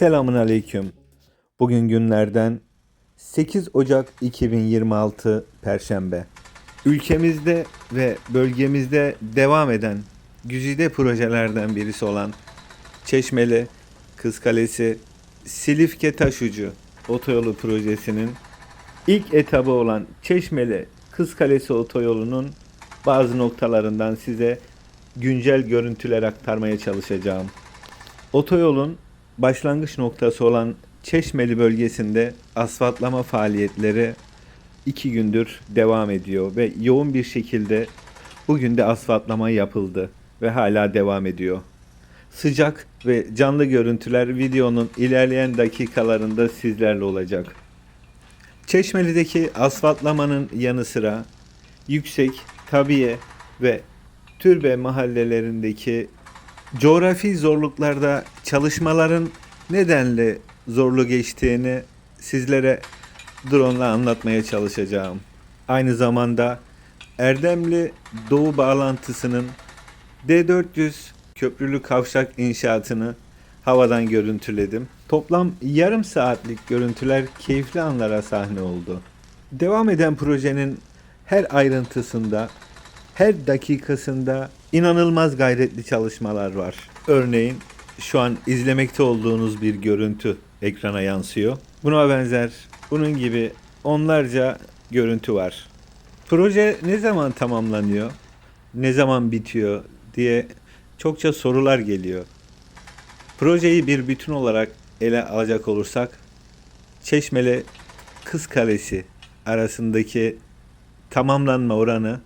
Selamun Aleyküm. Bugün günlerden 8 Ocak 2026 Perşembe. Ülkemizde ve bölgemizde devam eden güzide projelerden birisi olan Çeşmeli, Kızkalesi, Silifke Taşucu otoyolu projesinin ilk etabı olan Çeşmeli Kızkalesi otoyolunun bazı noktalarından size güncel görüntüler aktarmaya çalışacağım. Otoyolun başlangıç noktası olan Çeşmeli bölgesinde asfaltlama faaliyetleri iki gündür devam ediyor ve yoğun bir şekilde bugün de asfaltlama yapıldı ve hala devam ediyor. Sıcak ve canlı görüntüler videonun ilerleyen dakikalarında sizlerle olacak. Çeşmeli'deki asfaltlamanın yanı sıra yüksek, tabiye ve türbe mahallelerindeki coğrafi zorluklarda çalışmaların nedenle zorlu geçtiğini sizlere drone ile anlatmaya çalışacağım. Aynı zamanda Erdemli Doğu bağlantısının D400 köprülü kavşak inşaatını havadan görüntüledim. Toplam yarım saatlik görüntüler keyifli anlara sahne oldu. Devam eden projenin her ayrıntısında, her dakikasında inanılmaz gayretli çalışmalar var. Örneğin şu an izlemekte olduğunuz bir görüntü ekrana yansıyor. Buna benzer bunun gibi onlarca görüntü var. Proje ne zaman tamamlanıyor? Ne zaman bitiyor diye çokça sorular geliyor. Projeyi bir bütün olarak ele alacak olursak Çeşmeli Kız Kalesi arasındaki tamamlanma oranı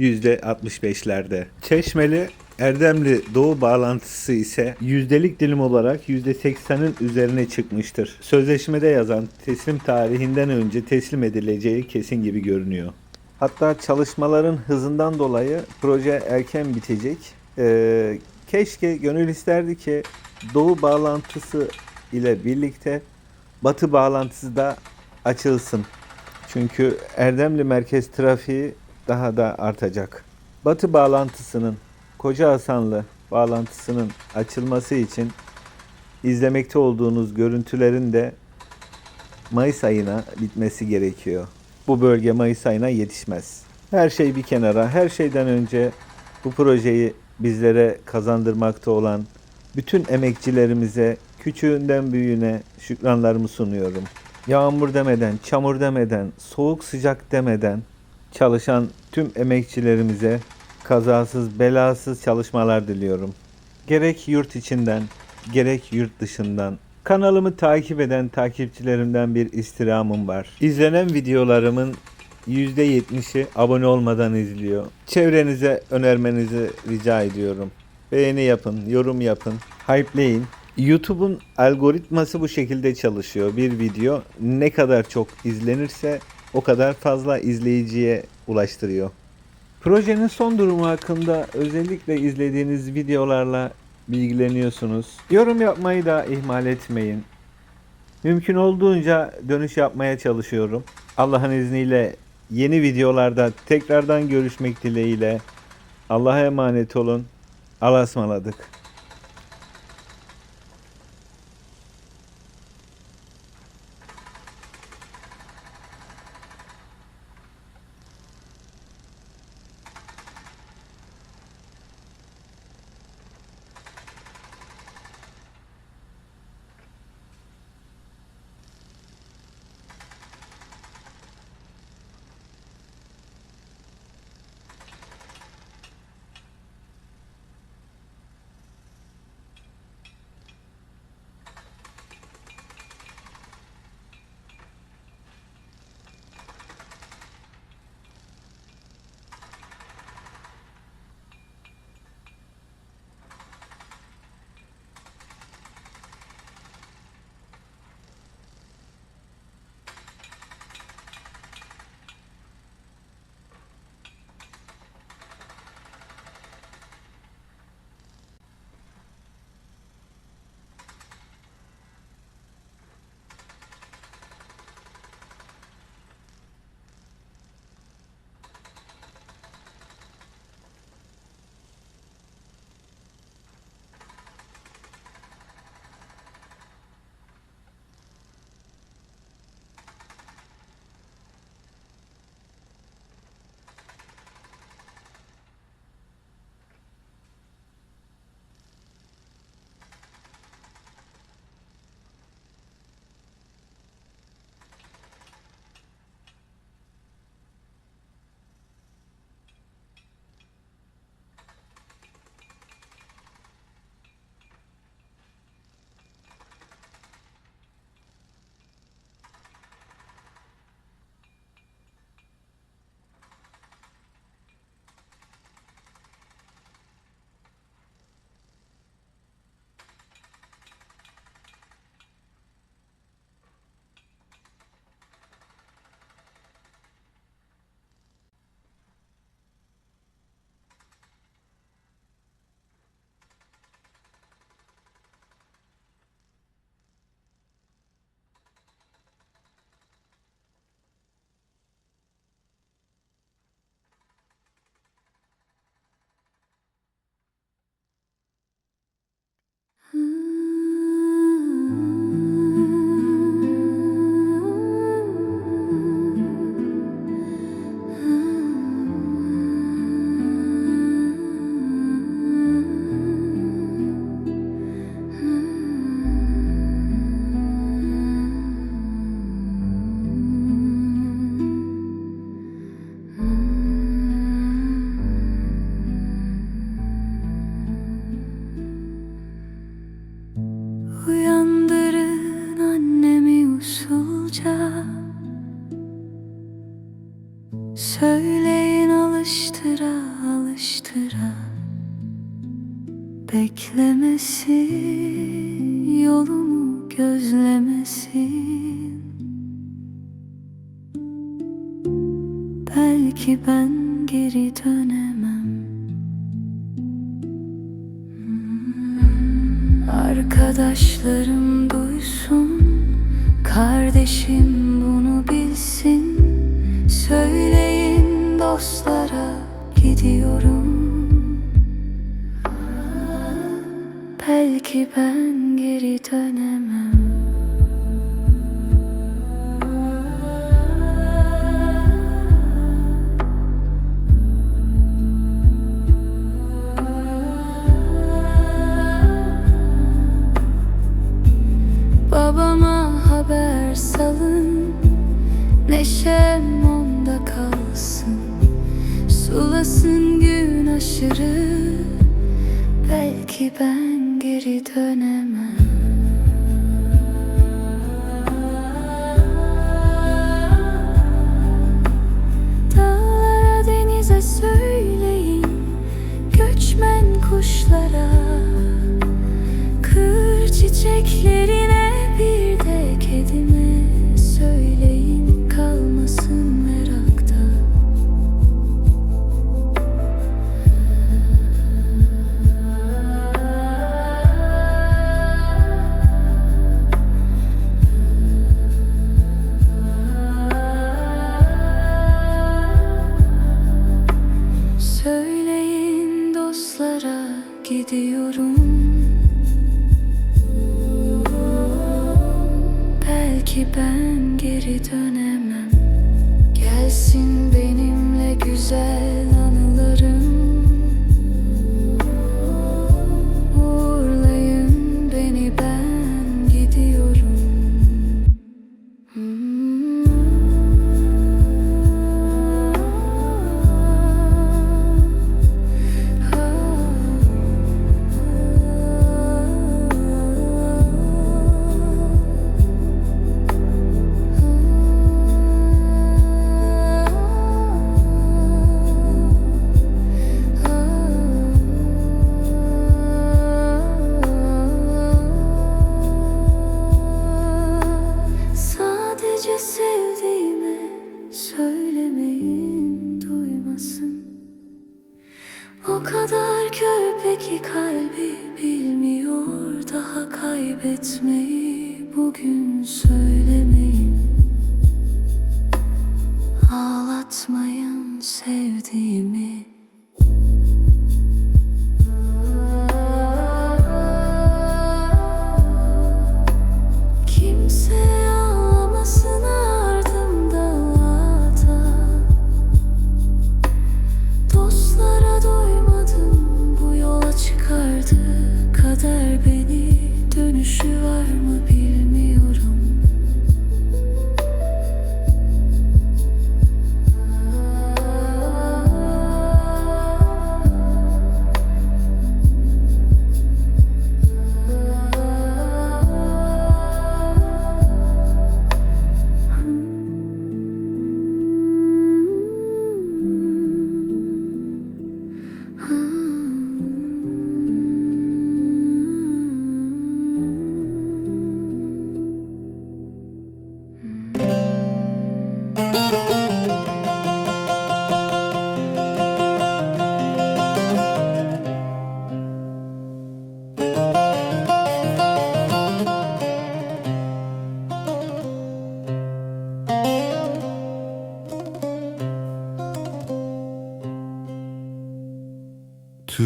%65'lerde. Çeşmeli Erdemli Doğu bağlantısı ise yüzdelik dilim olarak %80'in üzerine çıkmıştır. Sözleşmede yazan teslim tarihinden önce teslim edileceği kesin gibi görünüyor. Hatta çalışmaların hızından dolayı proje erken bitecek. Ee, keşke gönül isterdi ki Doğu bağlantısı ile birlikte Batı bağlantısı da açılsın. Çünkü Erdemli merkez trafiği daha da artacak. Batı bağlantısının Koca Hasanlı bağlantısının açılması için izlemekte olduğunuz görüntülerin de Mayıs ayına bitmesi gerekiyor. Bu bölge Mayıs ayına yetişmez. Her şey bir kenara, her şeyden önce bu projeyi bizlere kazandırmakta olan bütün emekçilerimize küçüğünden büyüğüne şükranlarımı sunuyorum. Yağmur demeden, çamur demeden, soğuk sıcak demeden çalışan tüm emekçilerimize kazasız belasız çalışmalar diliyorum. Gerek yurt içinden gerek yurt dışından kanalımı takip eden takipçilerimden bir istirhamım var. İzlenen videolarımın %70'i abone olmadan izliyor. Çevrenize önermenizi rica ediyorum. Beğeni yapın, yorum yapın, hype'leyin. YouTube'un algoritması bu şekilde çalışıyor. Bir video ne kadar çok izlenirse o kadar fazla izleyiciye ulaştırıyor. Projenin son durumu hakkında özellikle izlediğiniz videolarla bilgileniyorsunuz. Yorum yapmayı da ihmal etmeyin. Mümkün olduğunca dönüş yapmaya çalışıyorum. Allah'ın izniyle yeni videolarda tekrardan görüşmek dileğiyle. Allah'a emanet olun.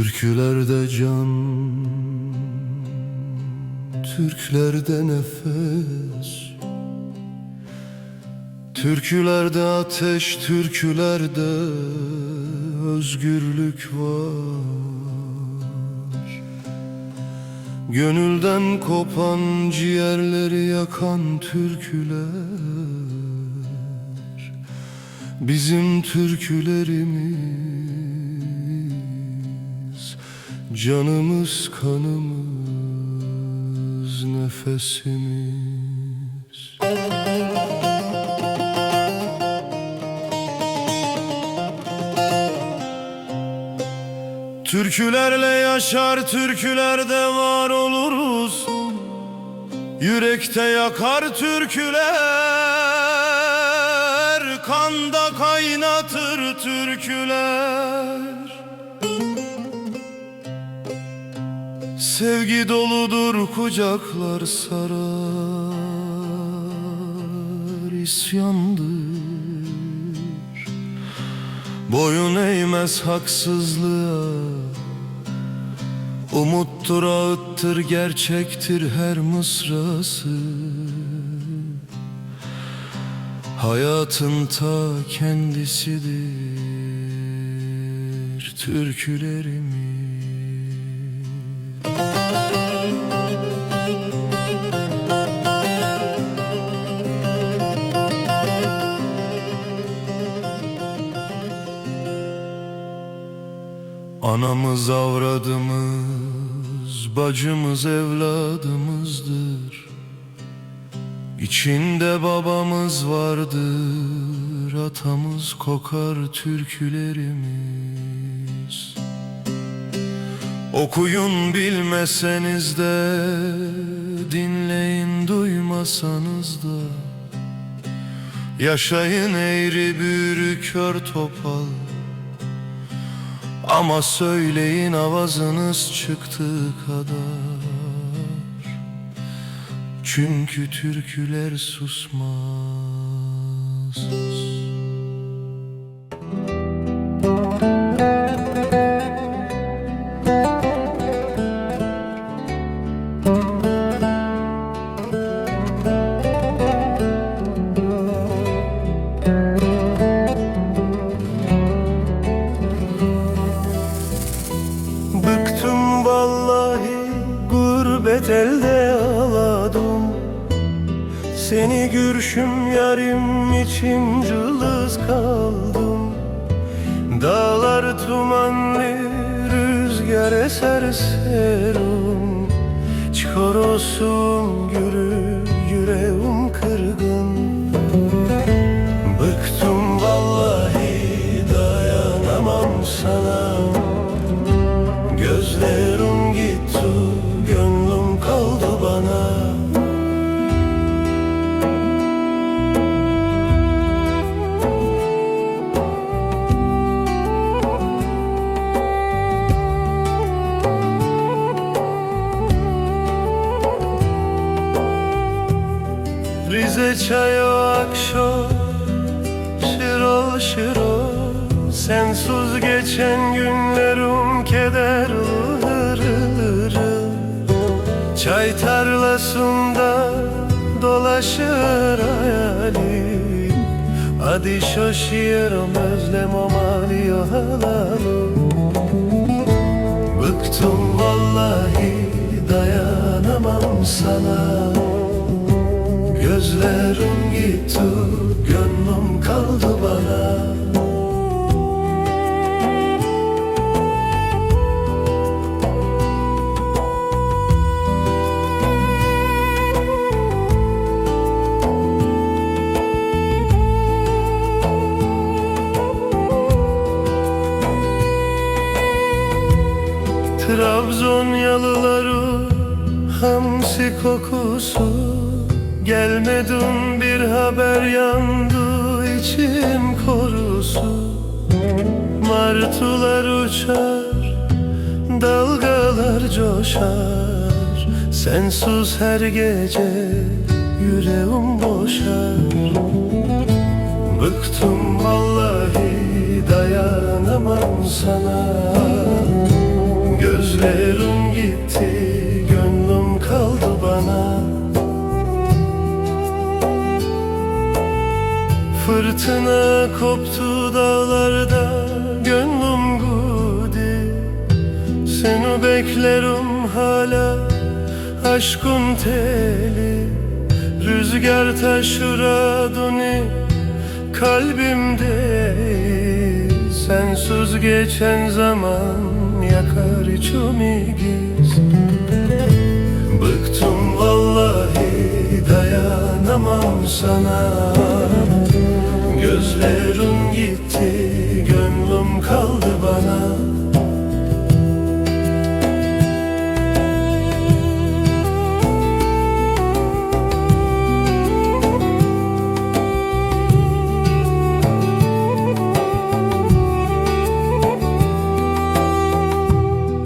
Türkülerde can Türklerde nefes. Türkülerde ateş, türkülerde özgürlük var. Gönülden kopan, ciğerleri yakan türküler. Bizim türkülerimiz Canımız kanımız nefesimiz. Türkülerle yaşar türkülerde var oluruz. Yürekte yakar türküler Kanda kaynatır türküler. Sevgi doludur kucaklar sarar isyandır. Boyun eğmez haksızlığa Umuttur ağıttır gerçektir her mısrası. Hayatın ta kendisidir türkülerimiz avradımız, bacımız evladımızdır. İçinde babamız vardır, atamız kokar türkülerimiz. Okuyun bilmeseniz de, dinleyin duymasanız da. Yaşayın eğri büğrü kör topal ama söyleyin avazınız çıktığı kadar. Çünkü türküler susmaz Dağlar tumanlı rüzgar eser serum. Çorosum gürü yüreğim Çayı akşam Şırıl şırıl. Sensiz geçen günlerim keder Çay tarlasında dolaşır hayalim. Hadi şaşıyorum özlemem alıyor halalım Bıktım vallahi dayanamam sana Gözlerim gitti, gönlüm kaldı bana. Trabzon yalıları hamsi kokusu Gelmedin bir haber yandı içim korusu. Martılar uçar dalgalar coşar. Sensiz her gece yüreğim boşar. Bıktım vallahi dayanamam sana. Gözlerim gitti, Fırtına koptu dağlarda, gönlüm gudi. Seni beklerim hala, aşkın teli. Rüzgar taşır adını kalbimde. Sensiz geçen zaman yakar içimi giz Bıktım vallahi dayanamam sana Gözlerim gitti, gönlüm kaldı bana.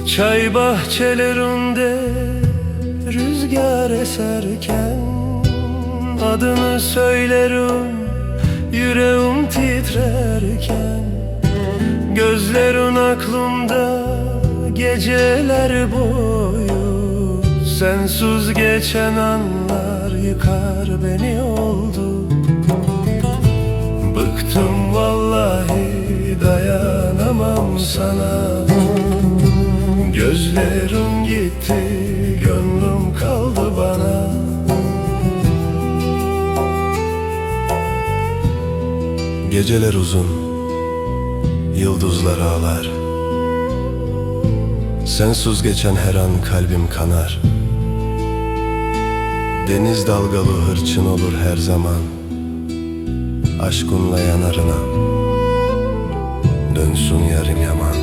Çay bahçelerinde rüzgar eserken Adını söylerim yüreğim titrerken Gözlerin aklımda geceler boyu. Sensiz geçen anlar yıkar beni oldu. Bıktım vallahi dayanamam sana. Gözlerim gitti Geceler uzun Yıldızlar ağlar. Sensiz geçen her an kalbim kanar. Deniz dalgalı hırçın olur her zaman. Aşkınla yanarına Dönsün yarın yaman.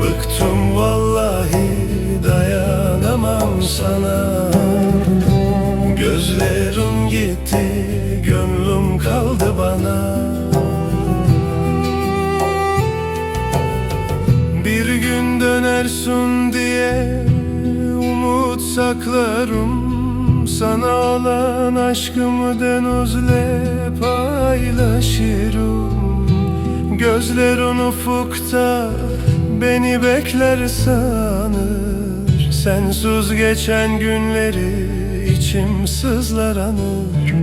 Bıktım vallahi dayanamam sana Gözlerim gitti gönlüm kaldı bana. Bir gün dönersin diye umut saklarım. Sana olan aşkımı denizle paylaşırım. Gözlerin ufukta beni bekler sanır. Sensiz geçen günleri içim sızlar anır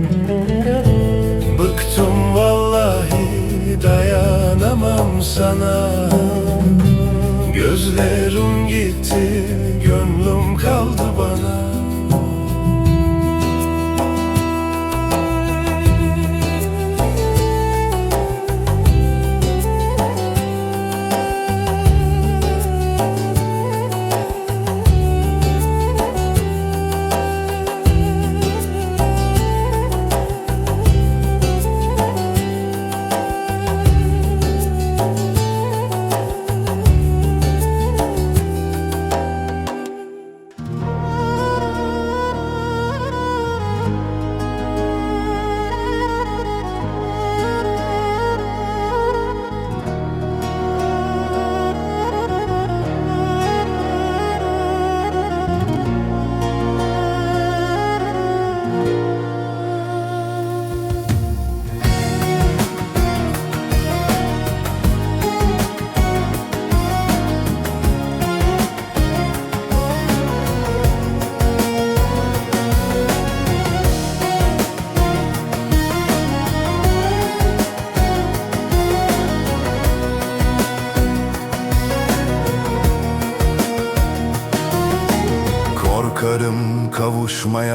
Bıktım vallahi dayanamam sana. Gözlerim gitti gönlüm kaldı bana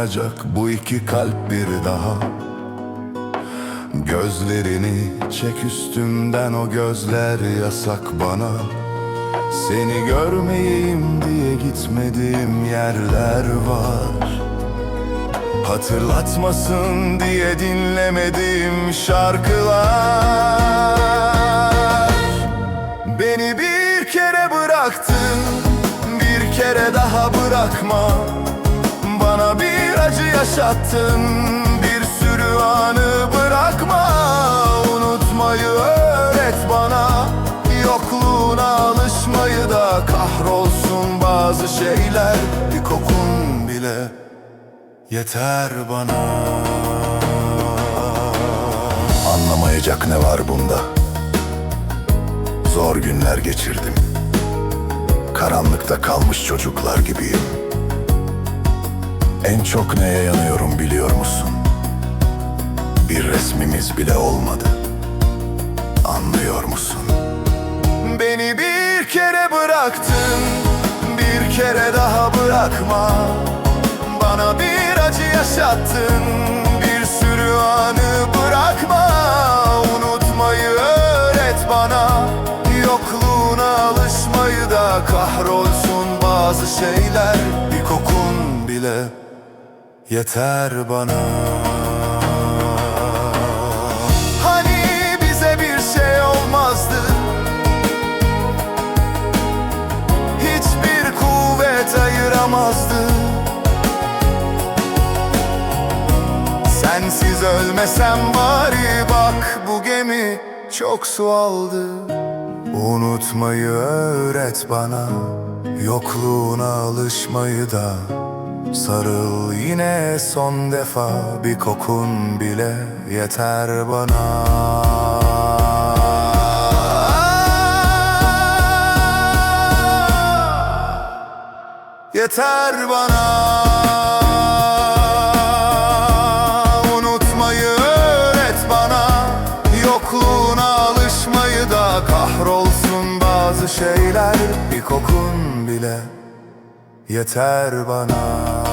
kavuşmayacak bu iki kalp bir daha. Gözlerini çek üstümden o gözler yasak bana. Seni görmeyeyim diye gitmediğim yerler var. Hatırlatmasın diye dinlemediğim şarkılar. Beni bir kere bıraktın Bir kere daha bırakma yaşattın. Bir sürü anı bırakma Unutmayı öğret bana. Yokluğuna alışmayı da Kahrolsun bazı şeyler. Bir kokun bile Yeter bana. Anlamayacak ne var bunda? Zor günler geçirdim. Karanlıkta kalmış çocuklar gibiyim. En çok neye yanıyorum biliyor musun? Bir resmimiz bile olmadı. Anlıyor musun? Beni bir kere bıraktın, bir kere daha bırakma. Bana bir acı yaşattın, bir sürü anı bırakma. Unutmayı öğret bana, yokluğuna alışmayı da kahrolsun bazı şeyler. Bir kokun bile yeter bana. Hani bize bir şey olmazdı? Hiçbir kuvvet ayıramazdı. Sensiz ölmesem bari bak bu gemi çok su aldı. Unutmayı öğret bana Yokluğuna alışmayı da. Sarıl yine son defa bir kokun bile yeter bana. Yeter bana. Unutmayı öğret bana. Yokluğuna alışmayı da kahrolsun bazı şeyler. Bir kokun bile yeter bana.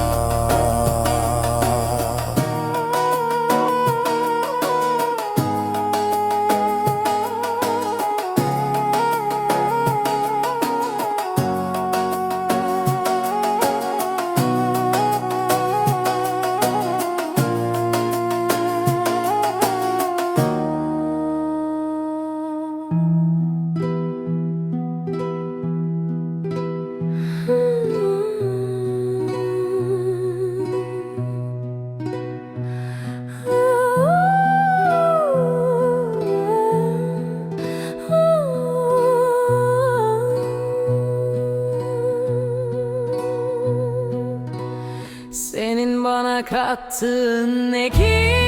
Bana kattın ne ki?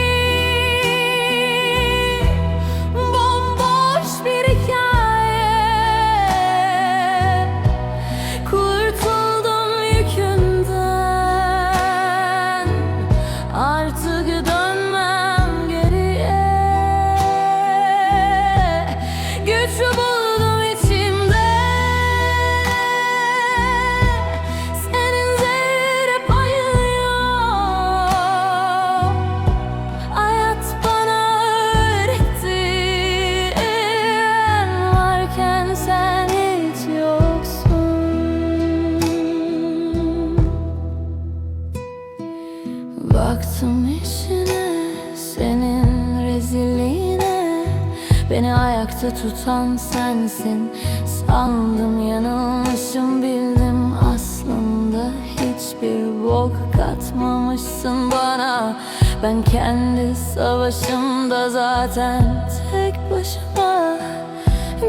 Beni ayakta tutan sensin. Sandım yanılmışım bildim aslında Hiçbir bok katmamışsın bana. Ben kendi savaşımda zaten tek başıma.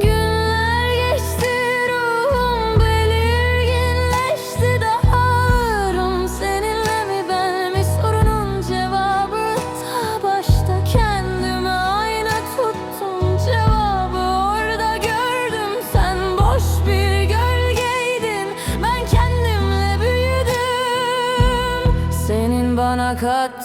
Gün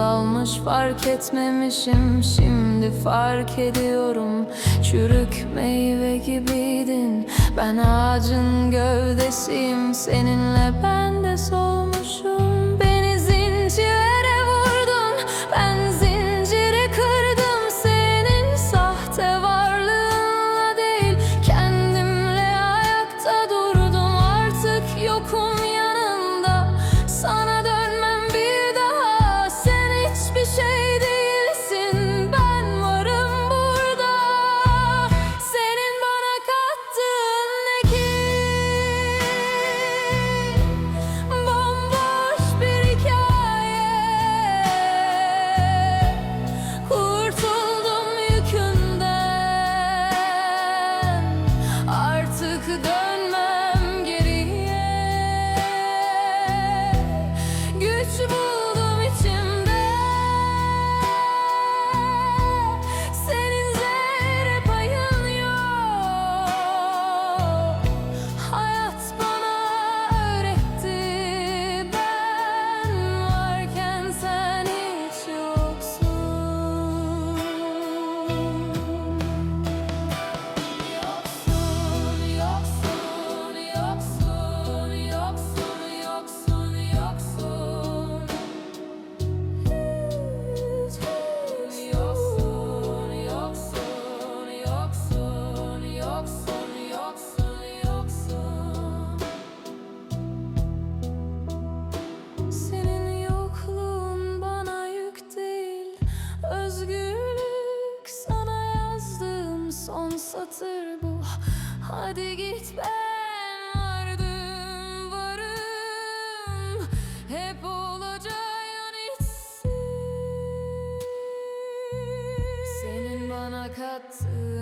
azalmış fark etmemişim. Şimdi fark ediyorum Çürük meyve gibiydin. Ben ağacın gövdesiyim Seninle ben de solmuş son satır bu. Hadi git ben vardım varım. Hep olacağın içsin. Senin bana kattığın